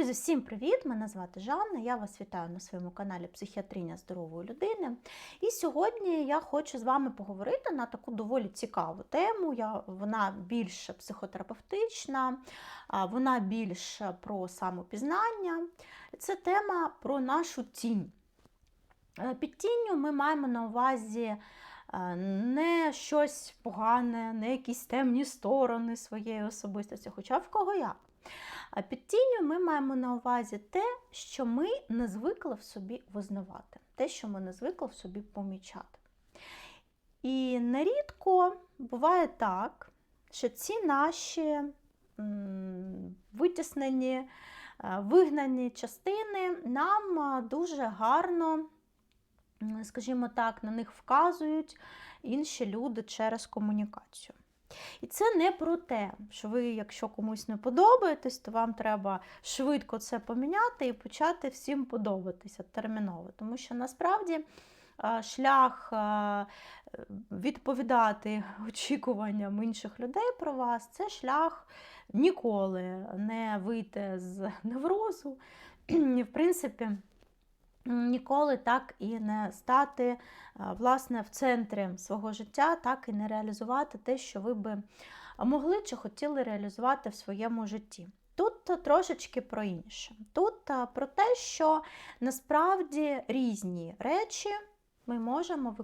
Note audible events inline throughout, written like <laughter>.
Друзі, всім привіт! Мене звати Жанна. Я вас вітаю на своєму каналі Психіатрія здорової людини. І сьогодні я хочу з вами поговорити на таку доволі цікаву тему. Я, Вона більш психотерапевтична, вона більш про самопізнання. Це тема про нашу тінь. Е, Під тінню ми маємо на увазі е, не щось погане, не якісь темні сторони своєї особистості, хоча в кого як. А під тінню ми маємо на увазі те, що ми не звикли в собі визнавати, те, що ми не звикли в собі помічати. І нерідко буває так, що ці наші витіснені, е, вигнані частини нам е, дуже гарно, скажімо так, на них вказують інші люди через комунікацію. І це не про те, що ви, якщо комусь не подобаєтесь, то вам треба швидко це поміняти і почати всім подобатися терміново. Тому що насправді шлях відповідати очікуванням інших людей про вас це шлях ніколи не вийти з неврозу. І, в принципі, ніколи так і не стати е, власне в центрі свого життя, так і не реалізувати те, що ви би могли чи хотіли реалізувати в своєму житті. Тут трошечки про інше. Тут е, про те, що насправді різні речі ми можемо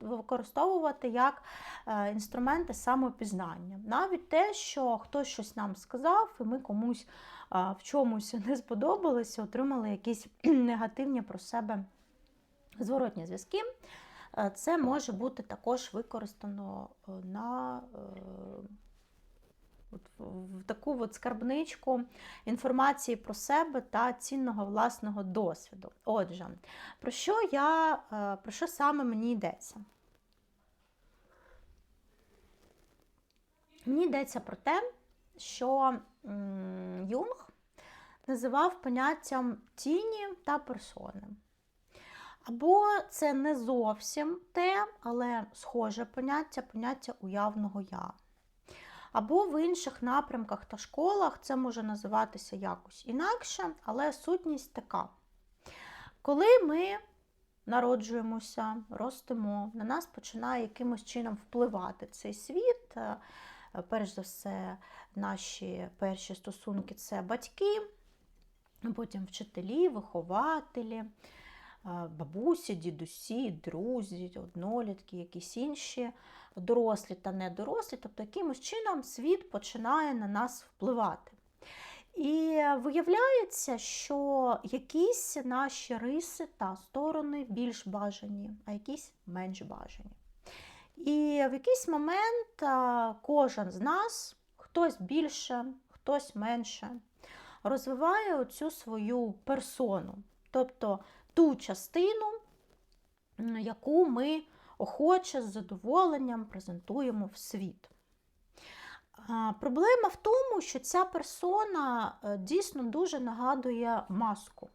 використовувати як е, інструменти самопізнання. Навіть те, що хтось щось нам сказав, і ми комусь в чомусь <laughs> не сподобалося, отримали якісь <clears throat> негативні про себе зворотні зв'язки. Е, це може бути також використано е, на в таку от скарбничку інформації про себе та цінного власного досвіду. Отже, про що я, е, про що саме мені йдеться? Мені йдеться про те, що Юнг називав поняттям тіні та персони. Або це не зовсім те, але схоже поняття, поняття уявного я. Або в інших напрямках та школах це може називатися якось інакше, але сутність така. Коли ми народжуємося, ростемо, на нас починає якимось чином впливати цей світ. Е, перш за все, наші перші стосунки це батьки, потім вчителі, вихователі бабусі, дідусі, друзі, однолітки, якісь інші дорослі та недорослі. Тобто, якимось чином світ починає на нас впливати. І виявляється, що якісь наші риси та сторони більш бажані, а якісь менш бажані. І в якийсь момент кожен з нас, хтось більше, хтось менше, розвиває оцю свою персону. Тобто ту частину, яку ми охоче з задоволенням презентуємо в світ. Проблема в тому, що ця персона е, дійсно дуже нагадує маску.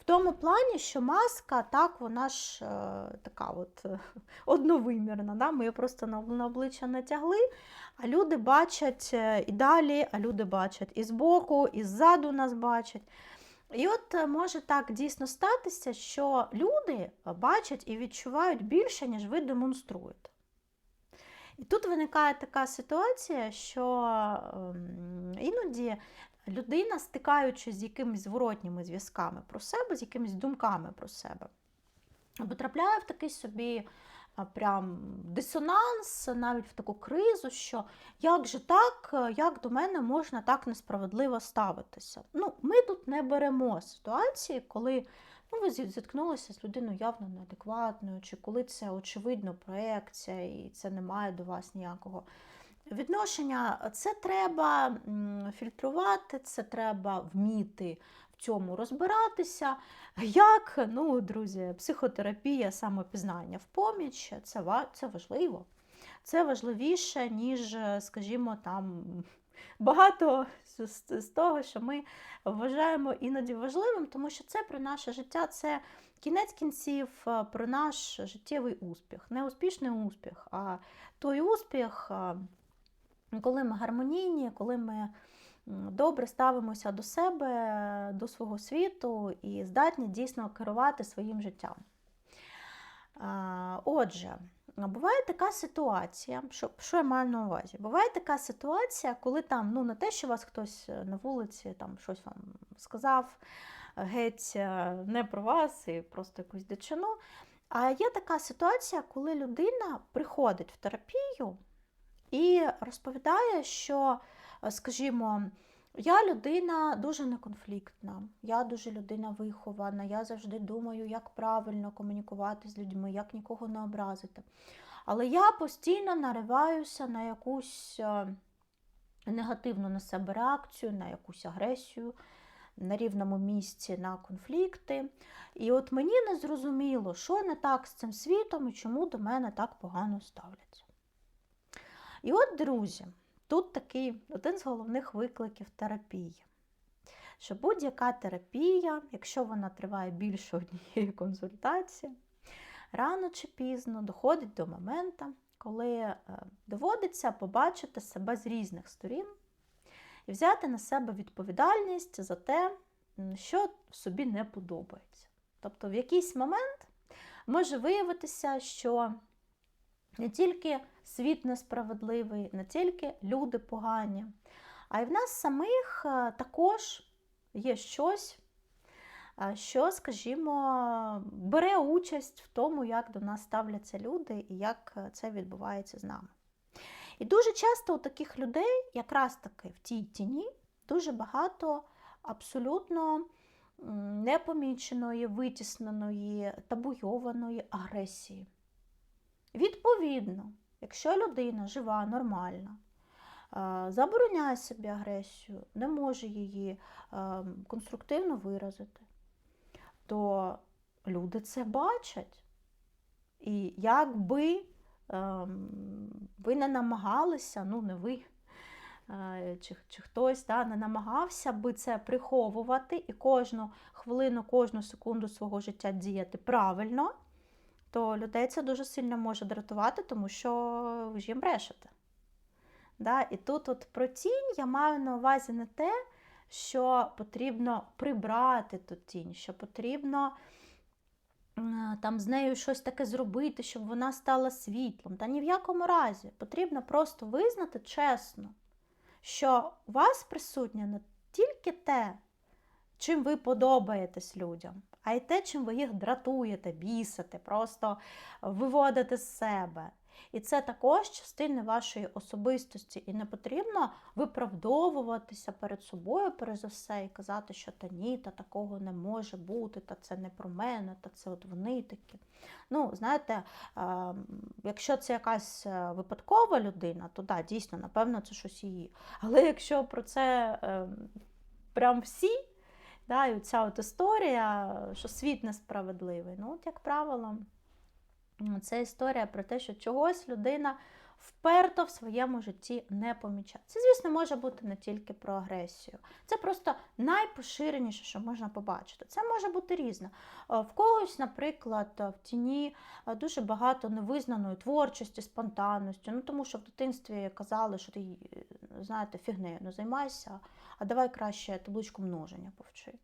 В тому плані, що маска, так, вона ж е, така от е, <laughs> одновимірна. Да? Ми її просто на обличчя натягли, а люди бачать і далі, а люди бачать і збоку, і ззаду нас бачать. І от е, може так дійсно статися, що люди бачать і відчувають більше, ніж ви демонструєте. І тут виникає така ситуація, що ем, іноді людина, стикаючись з якимись зворотніми зв'язками про себе, з якимись думками про себе, потрапляє в такий собі прям дисонанс, навіть в таку кризу, що як же так, як до мене можна так несправедливо ставитися. Ну, Ми тут не беремо ситуації, коли ну, ви зіткнулися з людиною явно неадекватною, чи коли це очевидно проекція і це не має до вас ніякого. Відношення це треба фільтрувати, це треба вміти цьому розбиратися. Як, ну, друзі, психотерапія, самопізнання в поміч це, це важливо. Це важливіше, ніж, скажімо, там. Багато з того, що ми вважаємо іноді важливим, тому що це про наше життя, це кінець кінців, про наш життєвий успіх. Не успішний успіх, а той успіх, коли ми гармонійні, коли ми добре ставимося до себе, до свого світу і здатні дійсно керувати своїм життям. Отже, буває така ситуація, що що я маю на увазі? Буває така ситуація, коли там ну не те, що вас хтось на вулиці там щось вам сказав, геть не про вас і просто якусь дичину. А є така ситуація, коли людина приходить в терапію і розповідає, що, скажімо, я людина дуже неконфліктна, я дуже людина вихована, я завжди думаю, як правильно комунікувати з людьми, як нікого не образити. Але я постійно нариваюся на якусь негативну на себе реакцію, на якусь агресію на рівному місці на конфлікти. І от мені не зрозуміло, що не так з цим світом і чому до мене так погано ставляться. І от, друзі, тут такий один з головних викликів терапії. Що будь-яка терапія, якщо вона триває більше однієї консультації, рано чи пізно доходить до моменту, коли е, доводиться побачити себе з різних сторін і взяти на себе відповідальність за те, що собі не подобається. Тобто, в якийсь момент може виявитися, що не тільки світ несправедливий, не тільки люди погані, а й в нас самих е, також є щось, е, що, скажімо, бере участь в тому, як до нас ставляться люди і як е, це відбувається з нами. І дуже часто у таких людей, якраз таки в тій тіні, дуже багато абсолютно непоміченої, витісненої, табуйованої агресії. Відповідно, якщо людина жива, нормальна, забороняє собі агресію, не може її конструктивно виразити, то люди це бачать. І якби Ем, ви не намагалися, ну не ви, е, чи чи хтось да, не намагався би це приховувати і кожну хвилину, кожну секунду свого життя діяти правильно, то людей це дуже сильно може дратувати, тому що ви ж їм брешете. Да? І тут от про тінь я маю на увазі не те, що потрібно прибрати ту тінь, що потрібно там з нею щось таке зробити, щоб вона стала світлом. Та ні в якому разі потрібно просто визнати чесно, що у вас присутнє не тільки те, чим ви подобаєтесь людям, а й те, чим ви їх дратуєте, бісите, просто виводите з себе. І це також частина вашої особистості. І не потрібно виправдовуватися перед собою, перш все, і казати, що та ні, та такого не може бути, та це не про мене, та це от вони такі. Ну, знаєте, якщо це якась е, випадкова людина, то да, дійсно, напевно, це щось її. Але якщо про це ем, прям всі, да, і ця от історія, що світ несправедливий, ну, от, як правило. Це історія про те, що чогось людина вперто в своєму житті не помічає. Це, звісно, може бути не тільки про агресію. Це просто найпоширеніше, що можна побачити. Це може бути різне. В когось, наприклад, в тіні дуже багато невизнаної творчості, спонтанності. Ну, тому що в дитинстві казали, що ти знаєте, фігнею не займайся, а давай краще табличку множення повчи.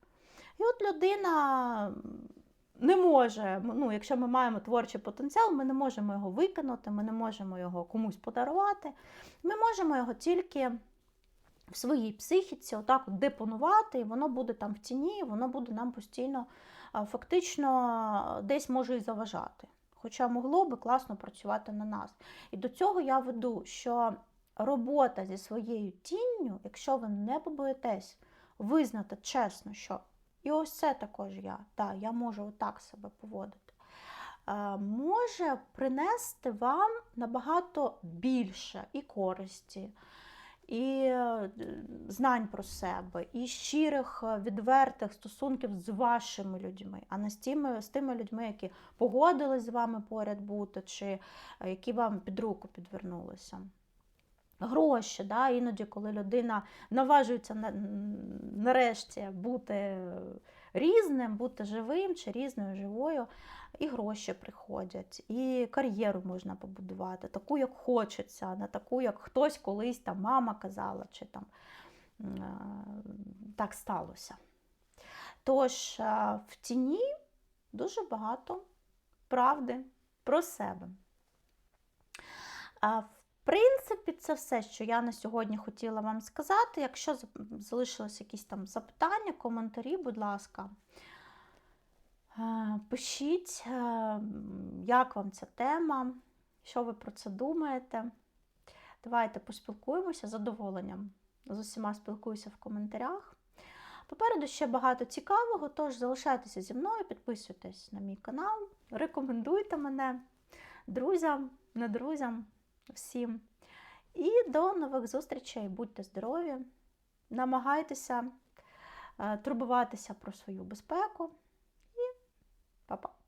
І от людина не може, ну, якщо ми маємо творчий потенціал, ми не можемо його викинути, ми не можемо його комусь подарувати. Ми можемо його тільки в своїй психіці отак от депонувати, і воно буде там в тіні, воно буде нам постійно фактично десь може і заважати. Хоча могло би класно працювати на нас. І до цього я веду, що робота зі своєю тінню, якщо ви не побоїтесь визнати чесно, що і ось це також я. Так, я можу отак себе поводити. Е, може принести вам набагато більше і користі, і е, знань про себе, і щирих, е, відвертих стосунків з вашими людьми, а не з тими, з тими людьми, які погодились з вами поряд бути, чи які вам під руку підвернулися гроші. Да? Іноді, коли людина наважується нарешті бути різним, бути живим чи різною живою, і гроші приходять, і кар'єру можна побудувати, таку, як хочеться, не таку, як хтось колись там мама казала, чи там е, так сталося. Тож, е, в тіні дуже багато правди про себе. В принципі, це все, що я на сьогодні хотіла вам сказати. Якщо залишились якісь там запитання, коментарі, будь ласка, е, пишіть, е, як вам ця тема, що ви про це думаєте. Давайте поспілкуємося з задоволенням. З усіма спілкуюся в коментарях. Попереду ще багато цікавого, тож залишайтеся зі мною, підписуйтесь на мій канал, рекомендуйте мене друзям, не друзям, всім. І до нових зустрічей. Будьте здорові, намагайтеся е, турбуватися про свою безпеку і па-па!